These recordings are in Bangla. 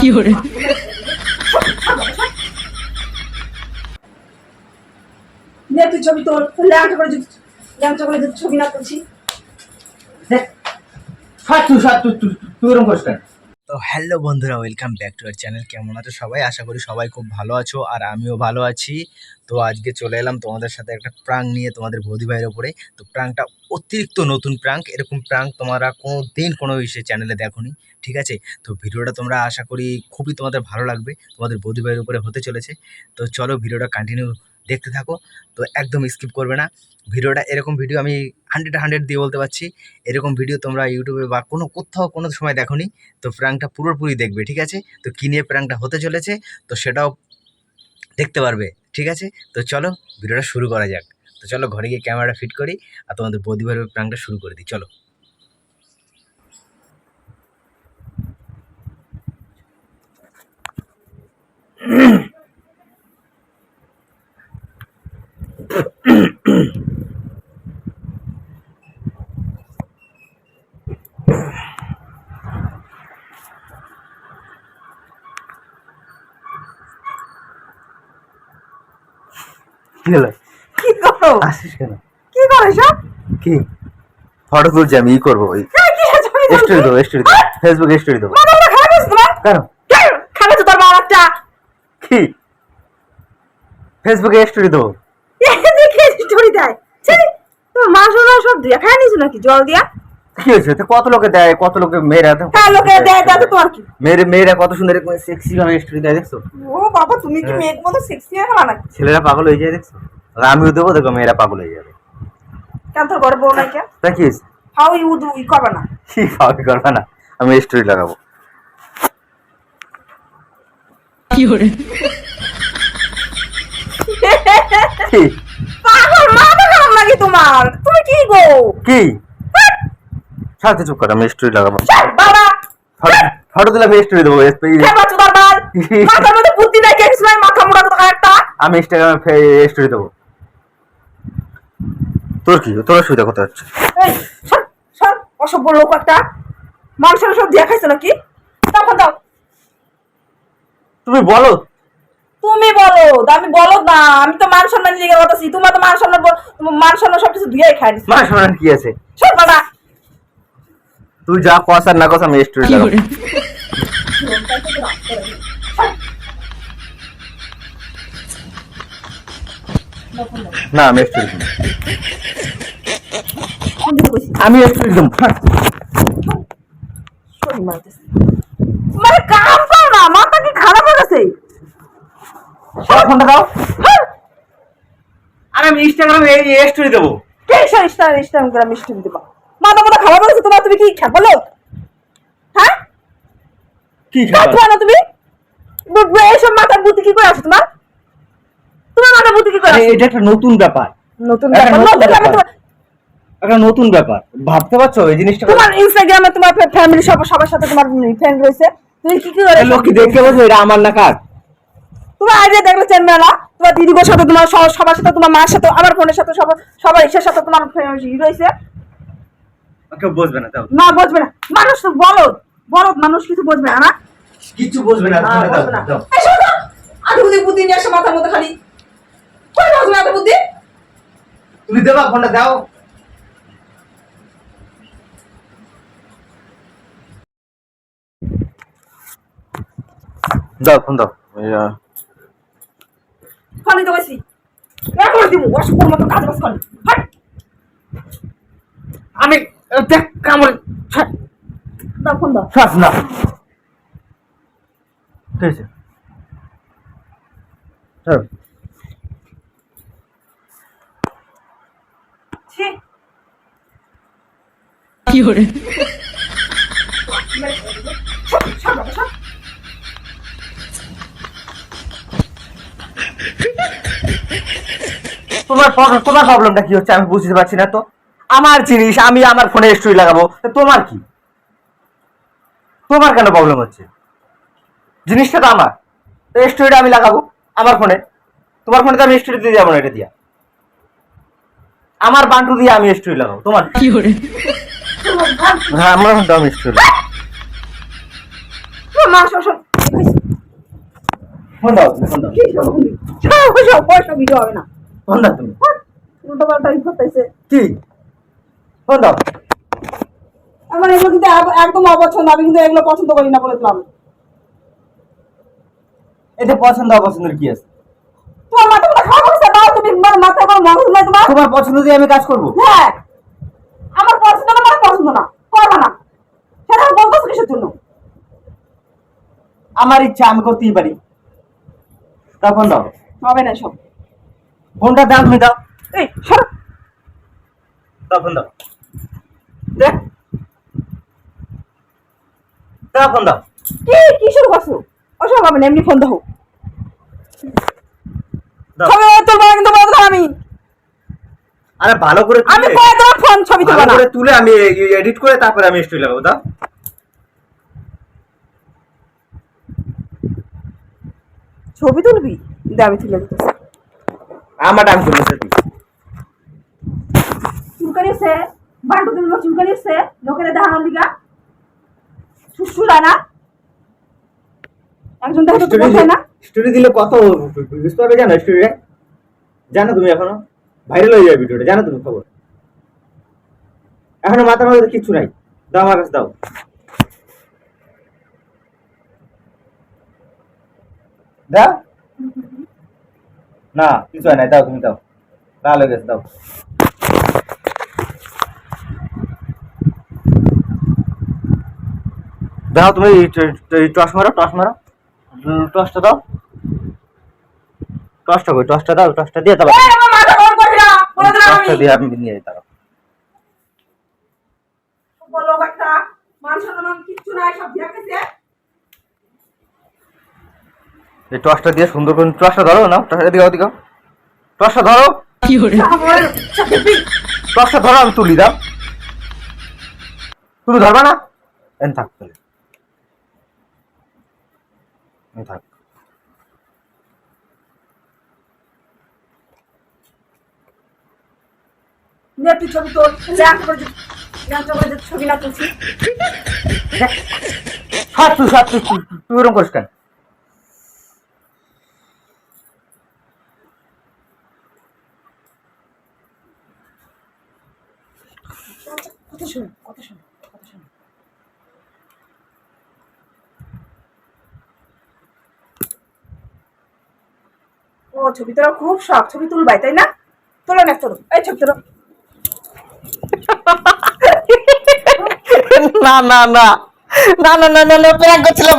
有人，নে তুই ছবি তোর ল্যাংটা করে ল্যাংটা করে যদি ছবি না করছি দেখ সাতু সাতু তুই তুই এরকম করিস কেন? তো হ্যালো বন্ধুরা welcome back to our channel কেমন আছো সবাই? আশা করি সবাই খুব ভালো আছো আর আমিও ভালো আছি। তো আজকে চলে এলাম তোমাদের সাথে একটা প্রাঙ্ক নিয়ে তোমাদের বৌদি ভাইয়ের ওপরে। তো প্রাঙ্কটা অতিরিক্ত নতুন প্রাঙ্ক এরকম প্রাঙ্ক তোমরা কোনো দিন কোনো বিষয়ে চ্যানেলে দেখোনি, ঠিক আছে? তো ভিডিওটা তোমরা আশা করি খুবই তোমাদের ভালো লাগবে। তোমাদের বৌদি ভাইয়ের উপরে হতে চলেছে। তো চলো ভিডিওটা কন্টিনিউ দেখতে থাকো। তো একদম স্কিপ করবে না। ভিডিওটা এরকম ভিডিও আমি হান্ড্রেড হান্ড্রেড দিয়ে বলতে পারছি। এরকম ভিডিও তোমরা ইউটিউবে বা কোনো কোথাও কোনো সময় দেখোনি। তো প্র্যাঙ্কটা পুরোপুরি দেখবে, ঠিক আছে? তো কী নিয়ে প্র্যাঙ্কটা হতে চলেছে, তো সেটাও দেখতে পারবে, ঠিক আছে? তো চলো ভিডিওটা শুরু করা যাক। তো চলো ঘরে গিয়ে ক্যামেরাটা ফিট করি আর তোমাদের বৌদিভাবে প্র্যাঙ্কটা শুরু করে দিই, চলো। কি হলো? কি করো? আসিস কেন? কি করো সব কি? ফটো তুলছি আমি ই করব ওই। স্টোরি দেবো স্টোরি দেবো। ফেসবুকে স্টোরি দেবো। কেন? খাবে তো তোর একটা। কি? ফেসবুকে স্টোরি দেবো। দেয়। সব দিয়ে খায় নিছো নাকি? জল দিয়া? কি হয়েছে? কত লোকে দেয় কত লোকে মেয়েরা হ্যাঁ লোকে দেয় তো তোমার কি? মেয়েরা মেয়েরা কত সুন্দর সেক্সি ভাবে স্টোরি দেয় দেখছ? ও বাবা তুমি কি হ্যাঁ। মেয়ের মতো সেক্সি হয়ে গেলা নাকি? ছেলেরা পাগল হয়ে যায় দেখছ? আর আমিও দেবো দেখো মেয়েরা পাগল হয়ে যাবে। কেন তোর ঘরে বউ নাই কেন তা কি হয়েছে? হাউ ইউ ডু ই করবে না। কি পাবে করবে না। আমি স্টোরি লাগাবো। কি? পাগল মাথা খারাপ নাকি তোমার? তুমি কি গো? কি? সাথে চুপ কর আমি স্টোরি লাগাবো। বাবা! ফটো- ফটো দিলে আমি স্টোরি দেবো তোর মাথার মধ্যে বুদ্ধি নাই কিছু নাই মাথা মোটা কথা একটা। আমি ইনস্টাগ্রামে স্টোরি দেবো। তোর কি? তোর অসুবিধা কোথায় হচ্ছে? সর অসভ্য লোক একটা। মানুষের সব দিয়ে খাইছো নাকি? তখন দাও। তুমি বলো তুমি বলো আমি বলো না আমি তো মান সম্মান লিগে বলতেছি তোমার তো মান সম্মান মান সম্মান সবকিছু ধুয়ে খাই দিচ্ছি মানে শোনান কি আছে? সব বাবা। তুই যা কস আর না কস আমি স্টোরি 有 লাগাবো 人，না আমি বসি আমি মারতেছি। মানে কাম করো না মাথা কি খারাপ হয়ে গেছে দাও ফোনটা দাও। আর আমি ইনস্টাগ্রামে এই স্টোরি দেবো। কে সর ইস্টার ইস্টার করে মাথা মাথা খারাপ হয়ে তোমার তুমি কি খেপা লোক হ্যাঁ? কি না তুমি? এইসব বুদ্ধি কি করে আসো তোমার? তোমার মাথার বুদ্ধি কি করে এটা একটা নতুন ব্যাপার। নতুন ব্যাপার ব্যাপার। একটা নতুন ব্যাপার। ভাবতে পারছ এই জিনিসটা? তোমার ইনস্টাগ্রামে তোমার ফ্যামিলি সবার সাথে তোমার ফ্রেন্ড রয়েছে। তুমি কি কি করে লোক কি দেখতে পাচ্ছ এটা আমার না কাজ তোমার আইডিয়া দেখলে চেনবে না তোমার দিদিগোর সাথে তোমার সবার সাথে তোমার মার সাথে আমার বোনের সাথে সবার সবার ইসের সাথে তোমার রয়েছে। কেউ বুঝবে না না বুঝবে না। মানুষ তো বলো বলো মানুষ কিছু বুঝবে না কিছু বুঝবে না বুদ্ধি বুদ্ধি নিয়ে আসো মাথার মধ্যে খালি। কই বুঝবে এত বুদ্ধি? তুমি দেবা ফোনটা দাও। দাও ফোন দাও। এই, আহ, ফোন এখন দিব অসুখ মতো কাজ বাজ করলি আমি দেখ কামড় দাও ফোন দাও। শ্বাস না। ঠিক আছে। ছাড়ো। ছি। 有人，সর, সর বাবা, সর। তোমার তোমার প্রবলেমটা কি হচ্ছে? আমি বুঝতে পারছি না তো। আমার জিনিস আমি আমার ফোনে স্টোরি লাগাবো। তোমার কি? তোমার কেন প্রবলেম হচ্ছে? জিনিসটা তো আমার। তো স্টোরিটা আমি লাগাবো আমার ফোনে তোমার ফোনে তো আমি স্টোরি দিয়ে যাব না এটা দিয়া। আমার বান্টু দিয়ে আমি স্টোরি লাগাবো। তোমার কি? 有人，হ্যাঁ আমার ফোনটা আমি স্টোরি ফোন দাও ফোন দাও। কি সব বন্ধু? সব সব পয়সা ভিডিও হবে না। ফোন দাও তুমি? উল্টো পাল্টা ই করতেছে। কি? ফোন দাও আমার এগুলো কিন্তু একদম অপছন্দ আমি কিন্তু এগুলো পছন্দ করি না বলে দিলাম। এতে পছন্দ অপছন্দের কি আছে? তোমার মাথা মাথা খারাপ হচ্ছে দাও তুমি মাথায় কোনো মগজ নাই তোমার? তোমার পছন্দ দিয়ে আমি কাজ করব? হ্যাঁ। আমার পছন্দ না মানে পছন্দ না করবা না। সেটা বলতেছি কিসের জন্য? আমার ইচ্ছা আমি করতেই পারি। তা ফোন দাও হবে না সব। ফোনটা দাও তুমি দাও। এই সর। দাও ফোন দাও। দেখ। দাও ফোন দাও। কি কি শুরু করছ? ওসব হবে না এমনি ফোন দাও। কিন্তু আমি। আরে ভালো করে আমি তোমার ফোন ছবি তুলবো না। তুলে আমি এডিট করে তারপরে আমি স্টোরি লাগাবো দাও। ছবি তুলবি? দে আমি তুলে দিতেছি আমার টাইম চলেছে তুই চুলকানি এসে বান্টু তুলবো চুলকানি লোকের দেখানোর লিগা সুসুরা না। একজন দেখে তো বসায় না। স্টোরি দিলে কত ভিউজ পাবে জানো স্টোরিটা জানো তুমি এখনও? ভাইরাল হয়ে যাবে ভিডিওটা জানো তুমি খবর? এখনও মাথার মধ্যে কিচ্ছু নাই। দাও আমার কাছে দাও। দাও। না কিছু হয় নাই দাও তুমি দাও। লাল হয়ে গেছে দাও। দাও তুমি টস মারো টস মারো। টসটা দাও। টসটা কই? টসটা দাও টসটা দিয়ে দাও টসটা দিয়ে আমি নিয়ে যেতে পারো বলো একটা মান সম্মান কিচ্ছু নাই সব দেখেছে এই টর্চটা দিয়ে সুন্দর করে টর্চটা ধরো না টর্চটা দিকে দিকে টর্চটা ধরো। টর্চটা ধরো আমি তুলি দাও। তুমি ধরবা না? এন থাক তাহলে। থাক। ছবি তোর ছবি না তুলছি হ্যাঁ, তুই ওরকম করিস কেন? কথা শোনো কথা শোনো কথা শোনো। ও, ছবি তোরা খুব শখ, ছবি তুলবাই, তাই না? তোলো না, তোলো। এই ছবি তোর না না না। না না না না প্র্যাঙ্ক করছিলাম।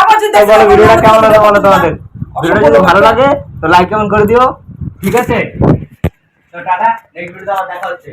আবার তো ভিডিওটা কেমন হলো বলো তোমাদের? ভিডিওটা যদি ভালো লাগে তো লাইক কেমন করে দিও। ঠিক আছে? তো টাটা নেক্সট ভিডিওতে আবার দেখা হচ্ছে।